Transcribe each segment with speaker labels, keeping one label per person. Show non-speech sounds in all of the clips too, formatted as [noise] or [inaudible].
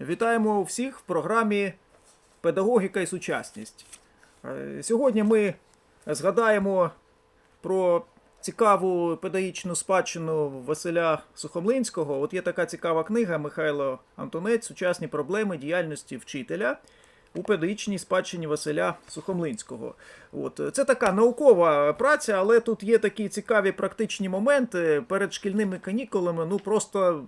Speaker 1: Вітаємо всіх в програмі Педагогіка і сучасність. Е, Сьогодні ми згадаємо про цікаву педагогічну спадщину Василя Сухомлинського. От є така цікава книга Михайло Антонець Сучасні проблеми діяльності вчителя у педагогічній спадщині Василя Сухомлинського. От. Це така наукова праця, але тут є такі цікаві практичні моменти перед шкільними канікулами. Ну просто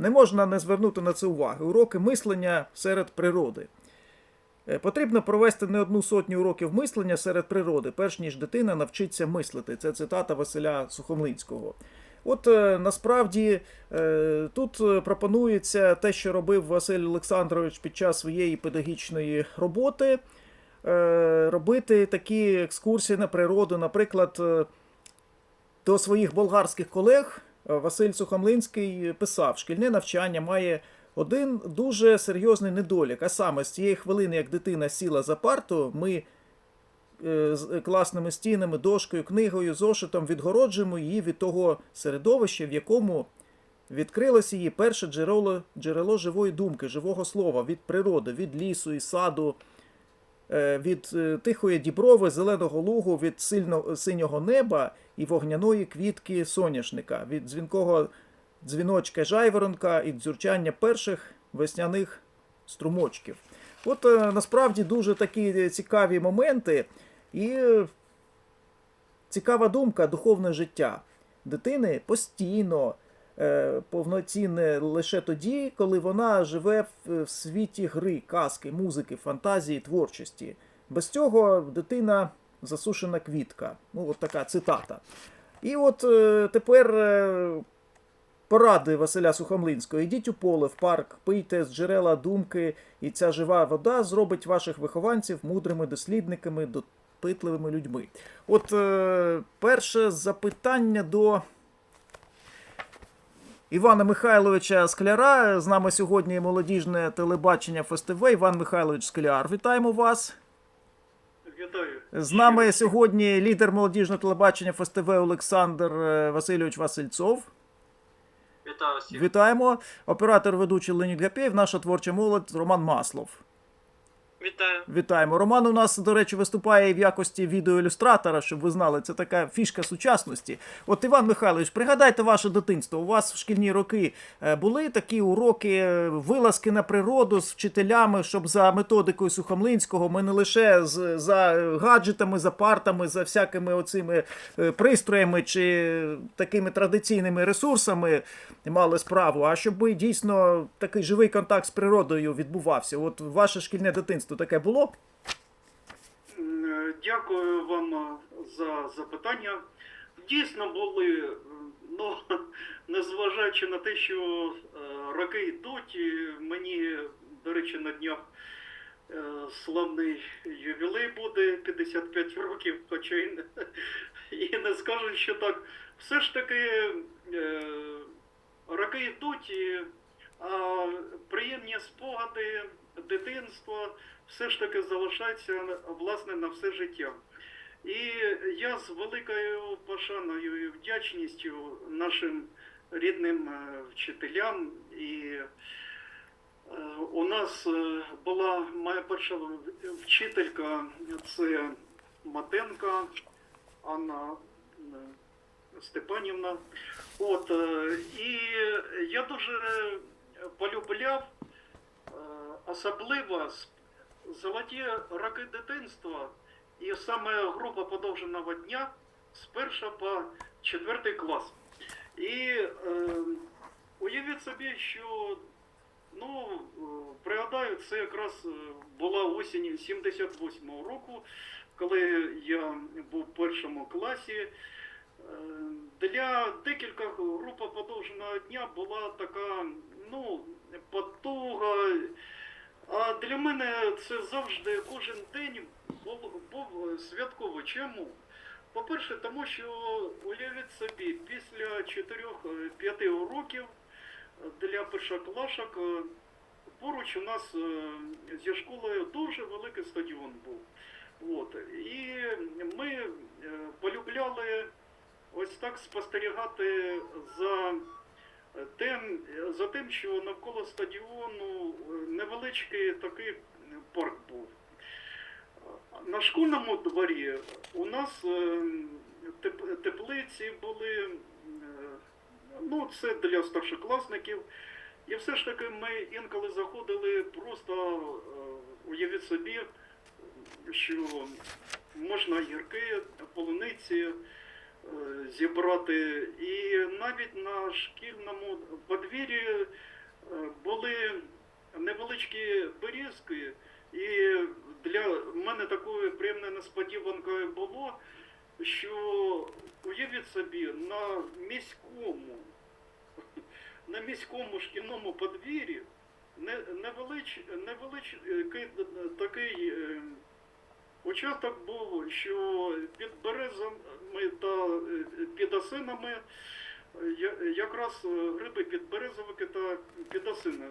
Speaker 1: не можна не звернути на це уваги. Уроки мислення серед природи. Е, Потрібно провести не одну сотню уроків мислення серед природи, перш ніж дитина навчиться мислити. Це цитата Василя Сухомлинського. От е, насправді е, тут пропонується те, що робив Василь Олександрович під час своєї педагогічної роботи, робити такі екскурсії на природу, наприклад, до своїх болгарських колег Василь Сухомлинський писав: шкільне навчання має один дуже серйозний недолік. А саме з цієї хвилини, як дитина сіла за парту, ми е, з класними стінами, дошкою, книгою, зошитом відгороджуємо її від того середовища, в якому відкрилося її перше джерело, джерело живої думки, живого слова, від природи, від лісу і саду, е, від е, тихої діброви, зеленого лугу, від сильно, синього неба і вогняної квітки соняшника, від дзвінкого дзвіночка жайворонка і дзюрчання перших весняних струмочків. От е, насправді дуже такі цікаві моменти і е, цікава думка духовне життя дитини постійно е, повноцінне лише тоді, коли вона живе в, світі гри, казки, музики, фантазії, творчості. Без цього дитина засушена квітка. Ну, от така цитата. І от е, тепер е, поради Василя Сухомлинського. Йдіть у поле, в парк, пийте з джерела думки, і ця жива вода зробить ваших вихованців мудрими дослідниками, допитливими людьми. От е, перше запитання до Івана Михайловича Скляра. З нами сьогодні молодіжне телебачення ФСТВ. Іван Михайлович Скляр. Вітаємо вас.
Speaker 2: Вітаю.
Speaker 1: З нами сьогодні лідер молодіжного телебачення ФСТВ Олександр е, Васильович Васильцов.
Speaker 2: Вітаю всіх.
Speaker 1: Вітаємо. Оператор ведучий Леонід Гапєєв, наша творча молодь Роман Маслов.
Speaker 2: Вітаю.
Speaker 1: Вітаємо. Роман у нас, до речі, виступає в якості відеоілюстратора, щоб ви знали, це така фішка сучасності. От Іван Михайлович, пригадайте ваше дитинство. У вас в шкільні роки е, були такі уроки, е, вилазки на природу з вчителями, щоб за методикою Сухомлинського ми не лише з, за гаджетами, за партами, за всякими оцими е, пристроями чи такими традиційними ресурсами мали справу, а щоб дійсно такий живий контакт з природою відбувався. От ваше шкільне дитинство таке було?
Speaker 2: Е, Дякую вам е, за запитання. Дійсно були, е, ну, [laughs] незважаючи на те, що роки йдуть, мені, до речі, на днях славний ювілей буде 55 років, хоча і не, [laughs] і не скажу, що так. Все ж таки роки йдуть, і, приємні спогади дитинства все ж таки залишаються власне на все життя. І я з великою пошаною і вдячністю нашим рідним е, вчителям і е, у нас е, була моя перша вчителька, це Матенка Анна Степанівна. От, і я дуже полюбляв е, особливо золоті роки дитинства і саме група подовженого дня з першого по четвертий клас. І е, уявіть собі, що ну, пригадаю, це якраз е, була осінь 78-го року, коли я був в першому класі. Е, Для декількох група подовженого дня була така, ну, потуга. А для мене це завжди кожен день був, був святковий. Чому? По-перше, тому що уявіть собі, після 4-5 уроків для першоклашок е, поруч у нас е, зі школою дуже великий стадіон був. От. І ми е, полюбляли ось так спостерігати за тим, за тим, що навколо стадіону невеличкий такий парк був. На школьному дворі у нас е, теплиці були, е, ну, це для старшокласників. І все ж таки ми інколи заходили просто, е, уявіть собі, що можна гірки, полуниці зібрати. І навіть на шкільному подвір'ї е, були невеличкі берізки, і для мене такою приємною несподіванкою було, що уявіть собі, на міському, на міському шкільному подвір'ї не- невелич, невеличкий такий е, участок був, що під березами та е, під осинами якраз е, гриби підберезовики та підосини.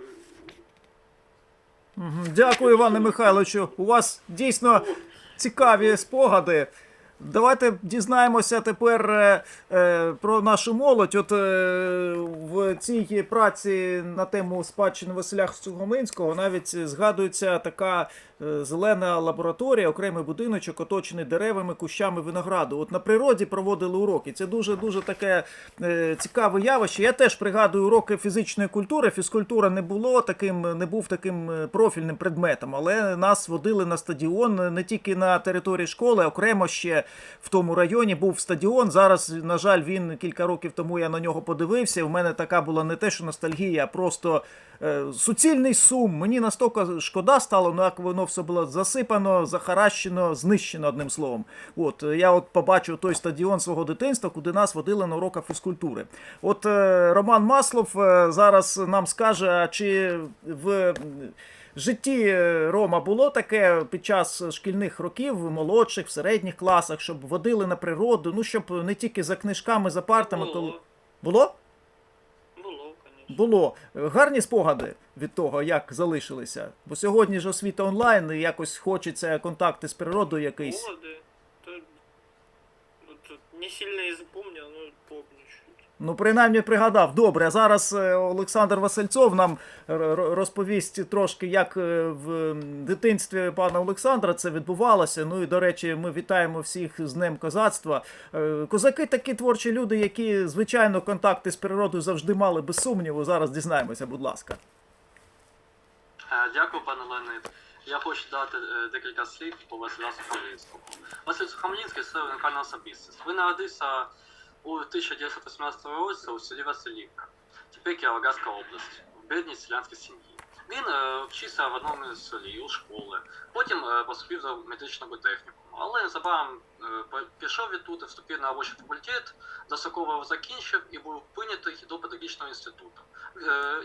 Speaker 1: Мгм. Дякую, Іване Михайловичу. У вас дійсно цікаві спогади. Давайте дізнаємося тепер е, е, про нашу молодь. От е, в цій праці на тему спадщини Василя Сухомлинського навіть згадується така е, зелена лабораторія, окремий будиночок, оточений деревами, кущами винограду. От на природі проводили уроки. Це дуже дуже таке е, цікаве явище. Я теж пригадую уроки фізичної культури. Фізкультура не було таким, не був таким е, профільним предметом, але нас водили на стадіон е, не тільки на території школи, окремо ще в тому районі був стадіон. Зараз, на жаль, він кілька років тому я на нього подивився. У мене така була не те, що ностальгія, а просто е, суцільний сум. Мені настільки шкода стало, ну як воно все було засипано, захаращено, знищено одним словом. От я от побачив той стадіон свого дитинства, куди нас водили на уроках фізкультури. От е, Роман Маслов е, зараз нам скаже, а чи в житті е, Рома було таке під час шкільних років, в молодших, в середніх класах, щоб водили на природу, ну щоб не тільки за книжками, за партами, коли
Speaker 3: Було,
Speaker 1: було?
Speaker 3: було, звісно.
Speaker 1: Було гарні спогади від того, як залишилися. Бо сьогодні ж освіта онлайн, і якось хочеться контакти з природою якийсь.
Speaker 3: То, вот, не сильно и запомнил, но помню.
Speaker 1: Ну, принаймні пригадав. Добре, зараз е, Олександр Васильцов нам р- розповість трошки, як е, в дитинстві пана Олександра це відбувалося. Ну і до речі, ми вітаємо всіх з Днем козацтва. Е, Козаки такі творчі люди, які, звичайно, контакти з природою завжди мали без сумніву. Зараз дізнаємося, будь ласка.
Speaker 4: Е, Дякую, пане Леонид. Я хочу дати е, декілька слів по Василя Сухомлінському. Василь Сухомлінський це унікальна особистість. Він народився у 1918 році у селі Василівка, тепер Кіровоградська область, в бідній селянській сім'ї. Він вчився в одному селі, у школи, потім е, поступив до медичного технікуму. Але незабаром е, пішов відтуди, вступив на робочий факультет, до Соколова закінчив і був прийнятий до педагогічного інституту.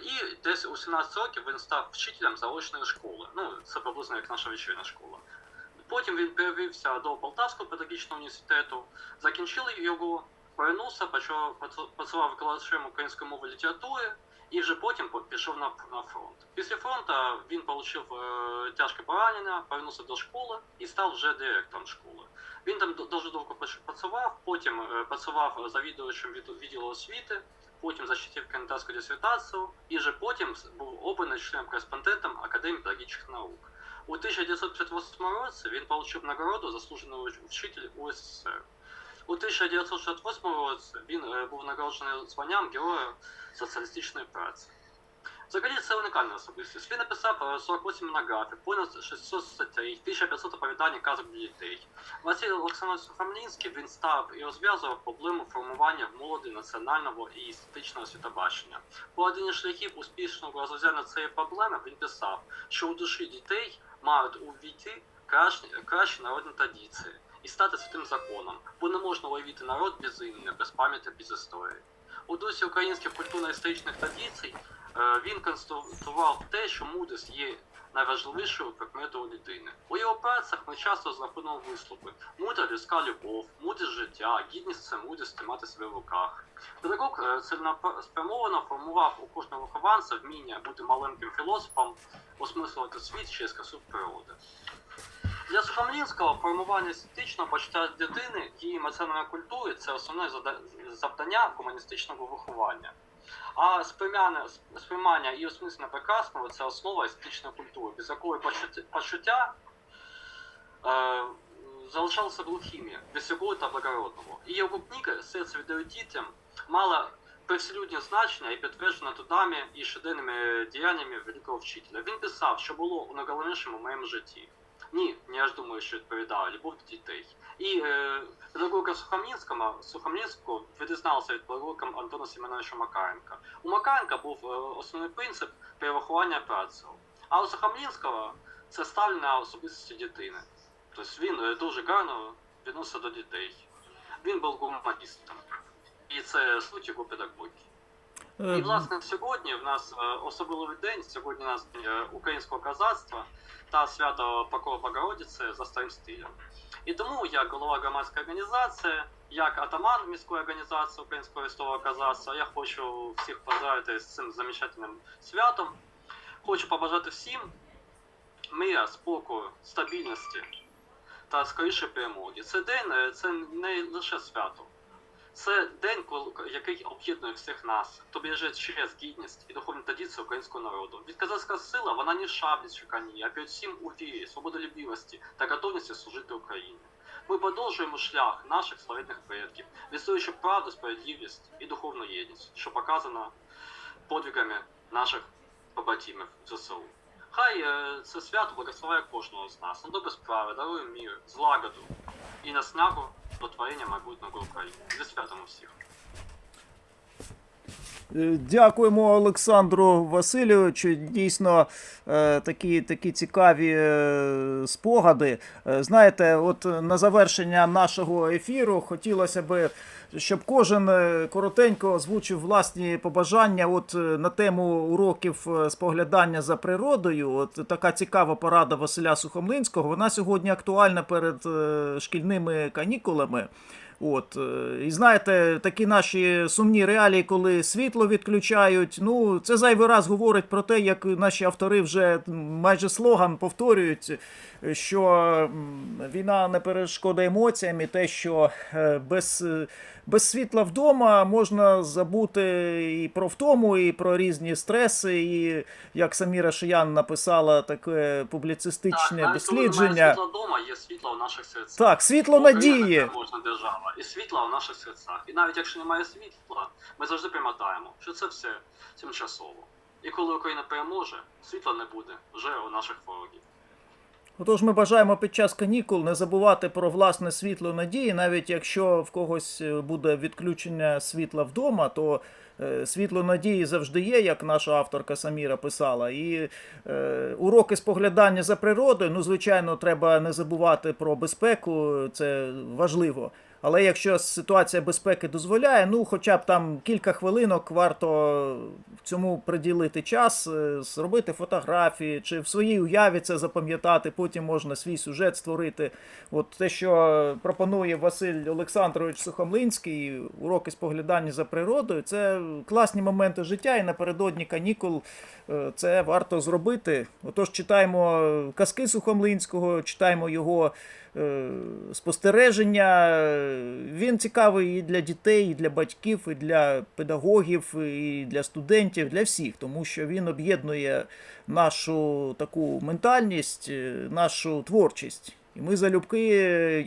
Speaker 4: І десь у 17 років він став вчителем заочної школи. Ну, це приблизно як наша вечірня школа. Потім він перевівся до Полтавського педагогічного університету, закінчив його, повернувся, почав працю- працював викладачем української мови літератури, і вже потім пішов на, на фронт. Після фронту він отримав е, тяжке поранення, повернувся до школи і став вже директором школи. Він там дуже довго працював, потім е, працював завідувачем від відділу освіти, потім защитив кандидатську дисертацію і вже потім був обраний членом кореспондентом Академії педагогічних наук. У 1958 році він отримав нагороду заслуженого вчителя УССР. У 1968 році він е, був нагороджений званням Героя соціалістичної праці. Взагалі це унікальна особистість. Він написав е, 48 монографій, понад 600 статей, 1500 оповідань казок для дітей. Василь Олександрович Сухомлінський він став і розв'язував проблему формування в молоді національного і естетичного світобачення. По шляхів успішного розв'язання цієї проблеми він писав, що у душі дітей мають увійти кращі народні традиції і стати святим законом, бо не можна уявити народ без імені, без пам'яті, без історії. У дусі українських культурно-історичних традицій е, він констатував те, що мудрість є найважливішою прикметою людини. У його працях ми часто знаходимо виступи: мудра людська любов, мудрість життя, гідність це мудрість тримати себе в руках. Педагог е, цілеспрямовано формував у кожного вихованця вміння бути маленьким філософом, осмислювати світ через красу природи. Для Сухомлінського формування естетичного почуття дитини її емоціональної культури це основне завдання гуманістичного виховання. А сприймання, сприймання і осмислення прекрасного це основа естетичної культури, без якої почуття, е, залишалося глухими, без якого та благородного. І його книга «Серце віддають дітям» мала привселюдне значення і підтверджена трудами і щоденними діяннями великого вчителя. Він писав, що було у моєму житті. Ні, я ж думаю, що відповідала любов до дітей. І е, педагога Сухомлінського, Сухомлінського відрізнявся від педагога Антона Семеновича Макаренка. У Макаренка був е, основний принцип перерахування праці. А у Сухомлінського це ставлення особистості дитини. Тобто він е, дуже гарно відносився до дітей. Він був гуманістом. І це суть його педагогіки.
Speaker 1: Е,
Speaker 4: І власне сьогодні в нас е, особливий день. Сьогодні у нас е, українського козацтва та свято Покрова Богородиці за старим стилем. І тому як голова громадської організації, як атаман міської організації українського військового козацтва, я хочу всіх поздравити з цим замечательним святом. Хочу побажати всім мира, спокою, стабільності та скоріше перемоги. Цей день це не лише свято. Це день, коли- який об'єднує всіх нас, хто береже честь, гідність і духовні традиції українського народу. Відказацька сила, вона не шаблі чи коні, а передусім у вірі, свободолюбивості та готовності служити Україні. Ми продовжуємо шлях наших славетних предків, відстоюючи правду, справедливість і духовну єдність, що показано подвигами наших побратимів ЗСУ. Хай е, це свято благословляє кожного з нас на добрі справи, дарує мір, злагоду і наснагу до творення майбутнього України. Зі святом усіх.
Speaker 1: Е, Дякуємо Олександру Васильовичу. Дійсно, е, такі, такі цікаві е, спогади. Знаєте, от на завершення нашого ефіру хотілося би, щоб кожен коротенько озвучив власні побажання от на тему уроків споглядання за природою. От така цікава порада Василя Сухомлинського. Вона сьогодні актуальна перед шкільними канікулами. От, е, і знаєте, такі наші сумні реалії, коли світло відключають. Ну, це зайвий раз говорить про те, як наші автори вже майже слоган повторюють, що війна не перешкода емоціям, і те, що е, без, е, без світла вдома можна забути і про втому, і про різні стреси. І як Саміра Шиян написала таке публіцистичне
Speaker 4: коли
Speaker 1: дослідження.
Speaker 4: світла вдома, є світло в наших серцях.
Speaker 1: Так, світло
Speaker 4: Україна
Speaker 1: надії.
Speaker 4: переможна держава. І світла в наших серцях. І навіть якщо немає світла, ми завжди пам'ятаємо, що це все тимчасово. І коли Україна переможе, світла не буде вже у наших ворогів.
Speaker 1: Отож, ми бажаємо під час канікул не забувати про власне світло надії, навіть якщо в когось е, буде відключення світла вдома, то е, світло надії завжди є, як наша авторка Саміра писала. І е, уроки споглядання за природою, ну, звичайно, треба не забувати про безпеку, це важливо. Але якщо ситуація безпеки дозволяє, ну хоча б там кілька хвилинок варто цьому приділити час, е, зробити фотографії чи в своїй уяві це запам'ятати. Потім можна свій сюжет створити. От те, що пропонує Василь Олександрович Сухомлинський, уроки споглядання за природою, це класні моменти життя, і напередодні канікул е, це варто зробити. Отож, читаємо казки Сухомлинського, читаємо його спостереження. Він цікавий і для дітей, і для батьків, і для педагогів, і для студентів, для всіх, тому що він об'єднує нашу таку ментальність, е, нашу творчість. І ми залюбки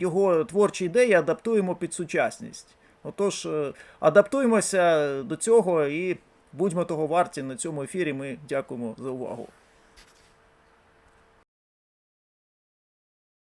Speaker 1: його творчі ідеї адаптуємо під сучасність. Отож, е, адаптуємося до цього і будьмо того варті на цьому ефірі. Ми дякуємо за увагу.